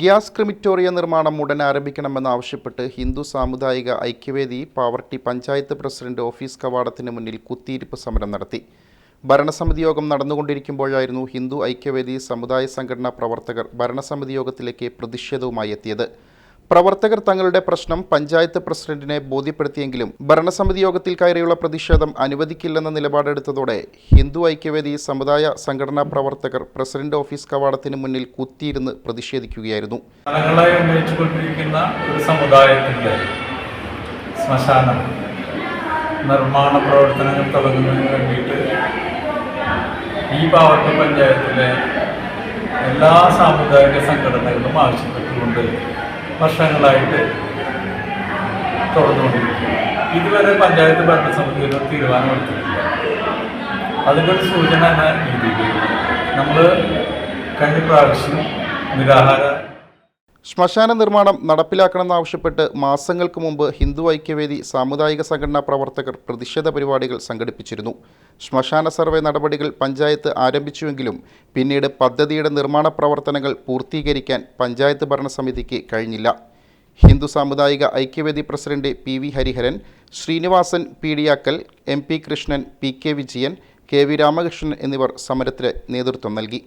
Gas ക്രിമിറ്റോറിയ നിർമ്മാണം ഉടൻ ആരംഭിക്കണമെന്നാവശ്യപ്പെട്ട് ഹിന്ദു സാമുദായിക ഐക്യവേദി പാവർട്ടി പഞ്ചായത്ത് പ്രസിഡന്റ് ഓഫീസ് കവാടത്തിന് മുന്നിൽ കുത്തിയിരിപ്പ് സമരം നടത്തി. ഭരണസമിതി യോഗം നടന്നുകൊണ്ടിരിക്കുമ്പോഴായിരുന്നു ഹിന്ദു ഐക്യവേദി സമുദായ സംഘടനാ പ്രവർത്തകർ ഭരണസമിതി യോഗത്തിലേക്ക് പ്രതിഷേധവുമായി എത്തിയത്. പ്രവർത്തകർ തങ്ങളുടെ പ്രശ്നം പഞ്ചായത്ത് പ്രസിഡന്റിനെ ബോധ്യപ്പെടുത്തിയെങ്കിലും ഭരണസമിതി യോഗത്തിൽ കയറിയുള്ള പ്രതിഷേധം അനുവദിക്കില്ലെന്ന നിലപാടെടുത്തതോടെ ഹിന്ദു ഐക്യവേദി സമുദായ സംഘടനാ പ്രവർത്തകർ പ്രസിഡന്റ് ഓഫീസ് കവാടത്തിന് മുന്നിൽ കുത്തിയിരുന്ന് പ്രതിഷേധിക്കുകയായിരുന്നു. ഒരു സമുദായത്തിന്റെ നിർമ്മാണ പ്രവർത്തനങ്ങൾ തുടങ്ങുന്നതിന് വേണ്ടിയിട്ട് ഈ പഞ്ചായത്തിലെ എല്ലാ സാമുദായിക സംഘടനകളും ആവശ്യപ്പെട്ടുകൊണ്ട് വർഷങ്ങളായിട്ട് തുടർന്നുകൊണ്ടിരിക്കുന്നു. ഇതുവരെ പഞ്ചായത്ത് ഭരണസമിതിയിൽ ഒരു തീരുമാനമെടുത്തിട്ടില്ല അതിന്റെ ഒരു സൂചന എന്ന രീതിയിൽ നമ്മൾ കഴിഞ്ഞ പ്രാവശ്യം നിരാഹാര ശ്മശാന നിർമ്മാണം നടപ്പിലാക്കണമെന്നാവശ്യപ്പെട്ട് മാസങ്ങൾക്ക് മുമ്പ് ഹിന്ദു ഐക്യവേദി സാമുദായിക സംഘടനാ പ്രവർത്തകർ പ്രതിഷേധ പരിപാടികൾ സംഘടിപ്പിച്ചിരുന്നു. ശ്മശാന സർവേ നടപടികൾ പഞ്ചായത്ത് ആരംഭിച്ചുവെങ്കിലും പിന്നീട് പദ്ധതിയുടെ നിർമ്മാണ പ്രവർത്തനങ്ങൾ പൂർത്തീകരിക്കാൻ പഞ്ചായത്ത് ഭരണസമിതിക്ക് കഴിഞ്ഞില്ല. Hindu Samudayika Aikyavedi president P V Hariharan Srinivasan Peediyakkal M P Krishnan P K Vijayan K V Ramakrishnan എന്നിവർ സമരത്തിന് നേതൃത്വം നൽകി.